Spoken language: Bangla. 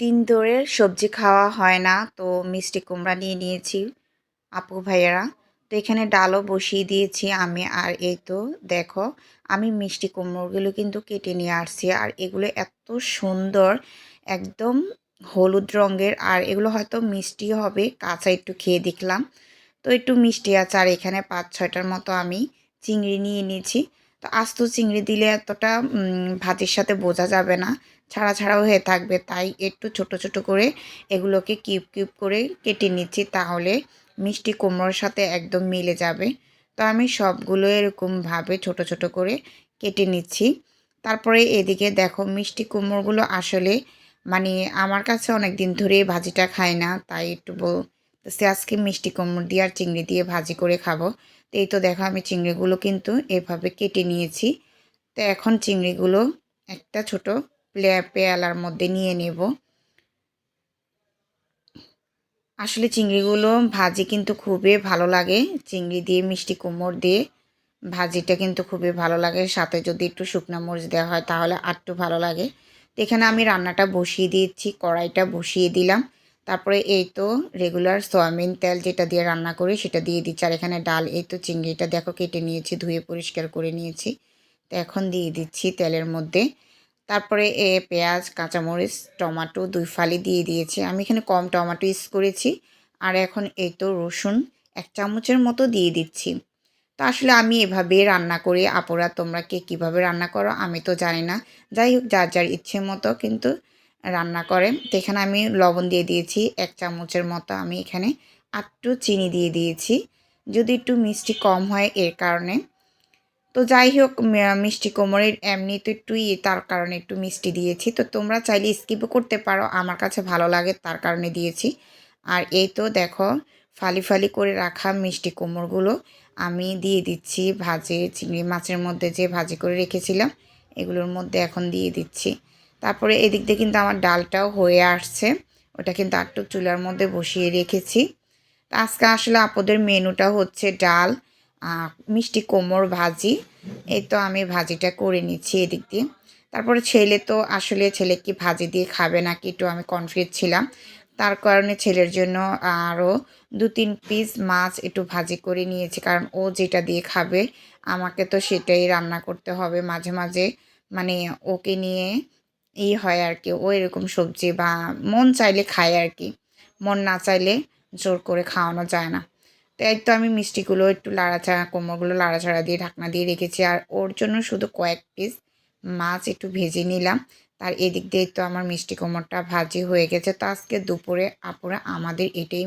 দিন ধরে সবজি খাওয়া হয় না, তো মিষ্টি কুমড়া নিয়ে নিয়েছি আপু ভাইয়েরা। তো এখানে ডালও বসিয়ে দিয়েছি আমি, আর এই তো দেখো, আমি মিষ্টি কুমড়োগুলো কিন্তু কেটে নিয়ে আসছি, আর এগুলো এত সুন্দর, একদম হলুদ রঙের, আর এগুলো হয়তো মিষ্টি হবে, কাঁচা একটু খেয়ে দেখলাম। তো একটু মিষ্টি আছে, আর এখানে পাঁচ ছয়টার মতো আমি চিংড়ি নিয়ে নিয়েছি। তো আস্ত চিংড়ি দিলে এতটা ভাতের সাথে বোঝা যাবে না ছাড়া ছাড়াও হয়ে থাকবে। তাই একটু ছোট ছোট করে এগুলোকে কিউব কিউব করে কেটে নিচ্ছি তাহলে মিষ্টি কুমড়োর সাথে একদম মিলে যাবে। তো আমি সবগুলো এরকমভাবে ছোট ছোট করে কেটে নিচ্ছি। তারপরে এদিকে দেখো মিষ্টি কুমড়োগুলো আসলে মানে আমার কাছে অনেক দিন ধরে ভাজিটা খাই না, তাই একটু বলতেছি আজকে মিষ্টি কুমড়ো দিয়ে আর চিংড়ি দিয়ে ভাজি করে খাব। তো এই তো দেখো আমি চিংড়িগুলো কিন্তু এভাবে কেটে নিয়েছি। তো এখন চিংড়িগুলো একটা ছোট পেয়ালার মধ্যে নিয়ে নেব। আসলে চিংড়িগুলো ভাজি কিন্তু খুবই ভালো লাগে। চিংড়ি দিয়ে, মিষ্টি কুমড় দিয়ে ভাজিটা কিন্তু খুবই ভালো লাগে। সাথে যদি একটু শুকনো মরিচ দেওয়া হয় তাহলে আরটু ভালো লাগে। তো এখানে আমি রান্নাটা বসিয়ে দিয়েছি, কড়াইটা বসিয়ে দিলাম। তারপরে এই তো রেগুলার সয়াবিন তেল যেটা দিয়ে রান্না করি সেটা দিয়ে দিচ্ছি। আর এখানে ডাল, এই তো চিংড়িটা দেখো কেটে নিয়েছি, ধুয়ে পরিষ্কার করে নিয়েছি। তো এখন দিয়ে দিচ্ছি তেলের মধ্যে। তারপরে এ, পেঁয়াজ, কাঁচামরিচ, টমাটো দুই ফালি দিয়ে দিয়েছি। আমি এখানে কম টমাটো ইউজ করেছি। আর এখন এই তো রসুন এক চামচের মতো দিয়ে দিচ্ছি। তো আসলে আমি এভাবে রান্না করি। আপুরা, তোমরা কে কীভাবে রান্না করো আমি তো জানি না। যাই হোক, যার যার ইচ্ছে মতো কিন্তু রান্না করে। তো এখানে আমি লবণ দিয়ে দিয়েছি এক চামচের মতো। আমি এখানে আটটু চিনি দিয়ে দিয়েছি। যদি একটু মিষ্টি কম হয় এর কারণে। তো যাই হোক মিষ্টি কোমরের এমনি তো একটু ইয়ে তার কারণে একটু মিষ্টি দিয়েছি। তো তোমরা চাইলে স্কিপও করতে পারো, আমার কাছে ভালো লাগে, তার কারণে দিয়েছি। আর এই তো দেখো, ফালি ফালি করে রাখা মিষ্টি কোমরগুলো, আমি দিয়ে দিচ্ছি ভাজে, চিংড়ি মাছের মধ্যে যে ভাজি করে রেখেছিলাম, এগুলোর মধ্যে এখন দিয়ে দিচ্ছি। তারপরে এদিক দিয়ে কিন্তু আমার ডালটাও হয়ে আসছে, ওটা কিন্তু আটটু চুলার মধ্যে বসিয়ে রেখেছি। আজকে আসলে আপদের মেনুটা হচ্ছে ডাল মিষ্টি কোমর ভাজি। এই তো আমি ভাজিটা করে নিচ্ছি এদিক দিয়ে। তারপরে ছেলে তো আসলে ছেলে কি ভাজি দিয়ে খাবে নাকি একটু আমি কনফিউজ ছিলাম। তার কারণে ছেলের জন্য আরও দু তিন পিস মাছ একটু ভাজি করে নিয়েছি, কারণ ও যেটা দিয়ে খাবে, আমাকে তো সেটাই রান্না করতে হবে। মাঝে মাঝে মানে ওকে নিয়ে ই হয় আর কি, ও এরকম সবজি বা মন চাইলে খায় আর কি। মন না চাইলে জোর করে খাওয়ানো যায় না। তো এই তো আমি মিষ্টিগুলো, একটু লাড়াছাড়া কোমরগুলো লাড়াছাড়া দিয়ে ঢাকনা দিয়ে রেখেছি। আর ওর জন্য শুধু কয়েক পিস মাছ একটু ভেজে নিলাম। তার এদিক দিয়ে তো আমার মিষ্টি কোমরটা ভাজি হয়ে গেছে। তো আজকে দুপুরে আপুরা আমাদের এটাই